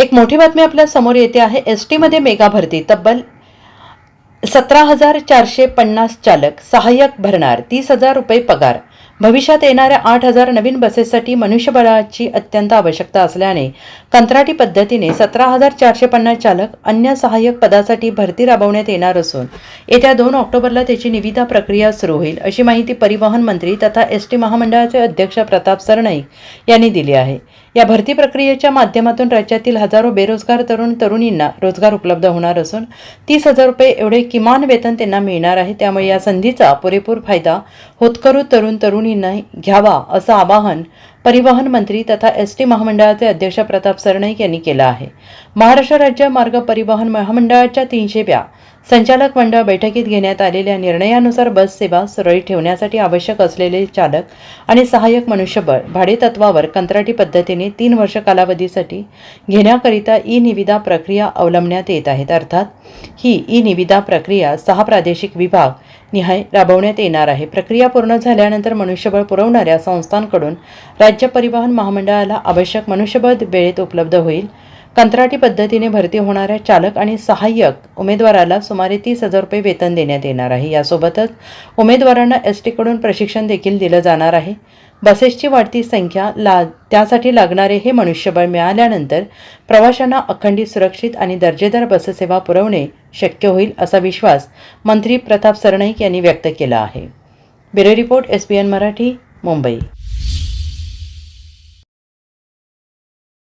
एक मोठी बातमी आपल्यासमोर येते आहे. एस टीमध्ये मेगा भरती तब्बल सतरा हजार चारशे पन्नास चालक सहाय्यक भरणार तीस हजार रुपये पगार. भविष्यात येणाऱ्या आठ हजार नवीन बसेससाठी मनुष्यबळाची अत्यंत आवश्यकता असल्याने कंत्राटी पद्धतीने सतरा हजार चारशे पन्नास चालक अन्य सहाय्यक पदासाठी भरती राबवण्यात येणार असून येत्या दोन ऑक्टोबरला त्याची निविदा प्रक्रिया सुरू होईल अशी माहिती परिवहन मंत्री तथा एस टी महामंडळाचे अध्यक्ष प्रताप सरनाईक यांनी दिली आहे. या भरती प्रक्रियेच्या माध्यमातून राज्यातील हजारो बेरोजगार तरुण तरुणींना रोजगार उपलब्ध होणार असून तीस हजार रुपये एवढे किमान वेतन त्यांना मिळणार आहे. त्यामुळे या संधीचा पुरेपूर फायदा होतकरू तरुण तरुणींना घ्यावा असं आवाहन परिवहन मंत्री तथा एस टी महामंडळाचे अध्यक्ष प्रताप सरनाईक यांनी केलं आहे. महाराष्ट्र राज्य मार्ग परिवहन महामंडळाच्या तीनशेव्या संचालक मंडळ बैठकीत घेण्यात आलेल्या निर्णयानुसार बस सेवा सुरळीत ठेवण्यासाठी आवश्यक असलेले चालक आणि सहाय्यक मनुष्यबळ भाडेतत्वावर कंत्राटी पद्धतीने तीन वर्ष कालावधीसाठी घेण्याकरिता ई निविदा प्रक्रिया अवलंबण्यात येत आहेत. अर्थात ही ई निविदा प्रक्रिया सहा प्रादेशिक विभाग निहाय राबवण्यात येणार आहे. प्रक्रिया पूर्ण झाल्यानंतर मनुष्यबळ पुरवणाऱ्या संस्थांकडून राज्य परिवहन महामंडळाला आवश्यक मनुष्यबळ वेळेत उपलब्ध होईल. कंत्राटी पद्धतीने भरती होणाऱ्या चालक आणि सहाय्यक उमेदवाराला सुमारे तीस हजार रुपये वेतन देण्यात येणार आहे. यासोबतच उमेदवारांना एस टीकडून प्रशिक्षण देखील दिलं जाणार आहे. बसेसची वाढती संख्या ला त्यासाठी लागणारे हे मनुष्यबळ मिळाल्यानंतर प्रवाशांना अखंडित सुरक्षित आणि दर्जेदार बससेवा पुरवणे शक्य होईल असा विश्वास मंत्री प्रताप सरनाईक यांनी व्यक्त केला आहे. Bureau report S B N Marathi Mumbai.